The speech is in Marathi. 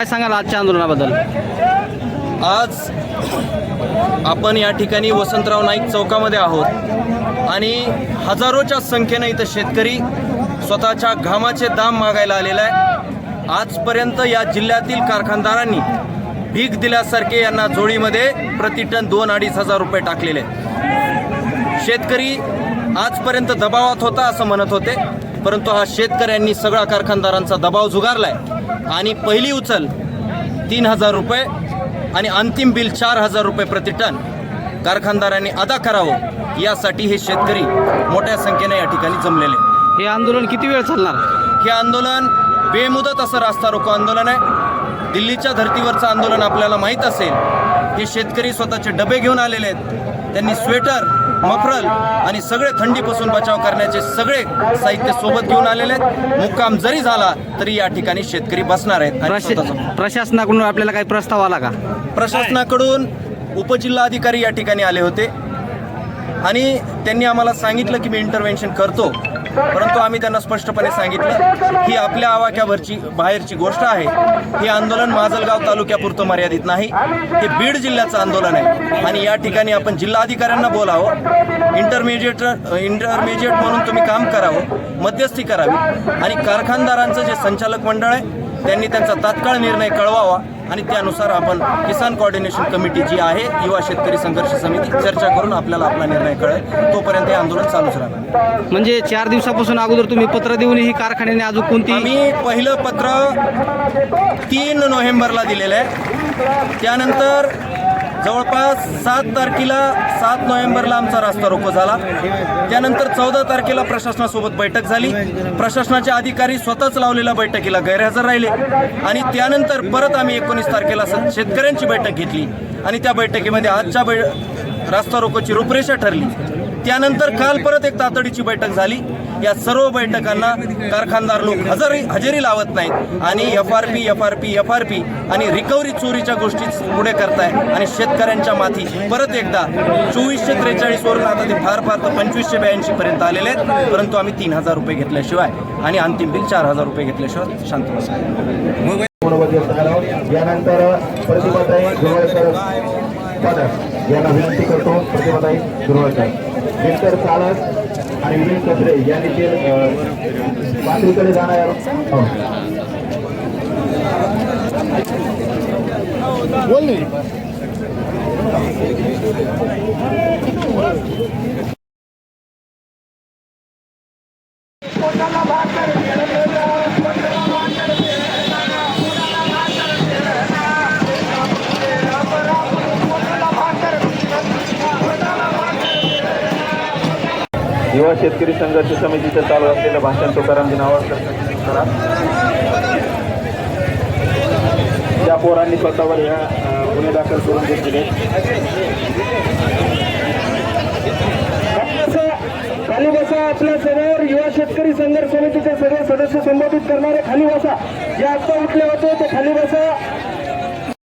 काय सांगाल आजच्या आंदोलनाबद्दल? आज आपण या ठिकाणी वसंतराव नाईक चौकामध्ये आहोत आणि हजारोच्या संख्येनं इथं शेतकरी स्वतःच्या घामाचे दाम मागायला आलेला आहे. आजपर्यंत या जिल्ह्यातील कारखानदारांनी भीक दिल्यासारखे यांना जोडीमध्ये प्रतिटन दोन अडीच हजार रुपये टाकलेले शेतकरी आजपर्यंत दबावात होता असं म्हणत होते. परंतु हा शेतकऱ्यांनी सगळा कारखानदारांचा दबाव झुगारलाय. आणि पहिली उचल तीन हजार रुपये आणि अंतिम बिल चार हजार रुपये प्रति टन कारखानदारांनी अदा करावं यासाठी हे शेतकरी मोठ्या संख्येने या ठिकाणी जमलेले आहेत. हे आंदोलन किती वेळ चालणार? हे आंदोलन बेमुदत असं रास्ता रोको आंदोलन आहे. दिल्लीच्या धर्तीवरचं आंदोलन आपल्याला माहीत असेल हे शेतकरी स्वतःचे डबे घेऊन आलेले आहेत. त्यांनी स्वेटर मफरल आणि सगळे थंडीपासून बचाव करण्याचे सगळे साहित्य सोबत घेऊन आलेले आहेत. मुक्काम जरी झाला तरी या ठिकाणी शेतकरी बसणार आहेत. आणि प्रशासनाकडून आपल्याला काही प्रस्ताव आला का? प्रशासनाकडून उपजिल्हाधिकारी या ठिकाणी आले होते. आणि त्यांनी आम्हाला सांगितलं की मी इंटरव्हेन्शन करतो. परंतु आम्ही त्यांना स्पष्टपणे सांगितलं ही आपल्या आवाक्यावरची बाहेरची गोष्ट आहे. हे आंदोलन माजलगाव तालुक्यापुरतं मर्यादित नाही. हे बीड जिल्ह्याचं आंदोलन आहे. आणि या ठिकाणी आपण जिल्हाधिकाऱ्यांना बोलावं. इंटरमिजिएट इंटरमिजिएट म्हणून तुम्ही काम करावं. मध्यस्थी करावी. आणि कारखानदारांचं जे संचालक मंडळ आहे त्यांनी त्यांचा तात्काळ निर्णय कळवावा. आणि त्यानुसार आपण किसान कोऑर्डिनेशन कमिटी जी आहे युवा शेतकरी संघर्ष समिती चर्चा करून आपल्याला आपला निर्णय कळेल. तोपर्यंत हे आंदोलन चालूच राहणार. म्हणजे चार दिवसापासून अगोदर तुम्ही पत्र देऊन ही कारखान्याने अजून कोणती आम्ही पहिलं पत्र तीन नोव्हेंबरला दिलेलं आहे. त्यानंतर जवळपास सात तारखेला सात नोव्हेंबरला आमचा रास्ता रोको झाला. त्यानंतर चौदा तारखेला प्रशासनासोबत बैठक झाली. प्रशासनाचे अधिकारी स्वतःच लावलेल्या बैठकीला गैरहजर राहिले आणि त्यानंतर परत आम्ही एकोणीस तारखेला स- शेतकऱ्यांची बैठक घेतली आणि त्या बैठकीमध्ये आजच्या बै रास्ता रोकोची रूपरेषा ठरली. त्यानंतर काल परत एक तातडीची बैठक झाली. या सर्व बैठकांना कारखानदार लोक हजेरी हजेरी लावत नाहीत. आणि F R P F R P F R P आणि रिकव्हरी चोरीच्या गोष्टी पुढे करताय. आणि शेतकऱ्यांच्या माथी परत एकदा चोवीसशे त्रेचाळीस वरून आता ते फार फार तर पंचवीसशे ब्याऐंशी पर्यंत आलेले आहेत. परंतु आम्ही तीन हजार रुपये घेतल्याशिवाय आणि अंतिम बिल चार हजार रुपये घेतल्याशिवाय शांत बसतो यानंतर प्रतिभाताई यांना विनंती करतो प्रतिभाताई विंटर चालक आणि विनील कचरे या देखील पातळीकडे जाणार हो. युवा शेतकरी संघर्ष समितीचं चालू असलेलं भाषण तुकाराम नावावर त्या पोरांनी स्वतःवर ह्या गुन्हे दाखल करून घेतले खाली बसा आपल्यासमोर युवा शेतकरी संघर्ष समितीचे सगळे सदस्य संबोधित करणारे खाली बसा जे आत्ता उठले होते ते खाली बसा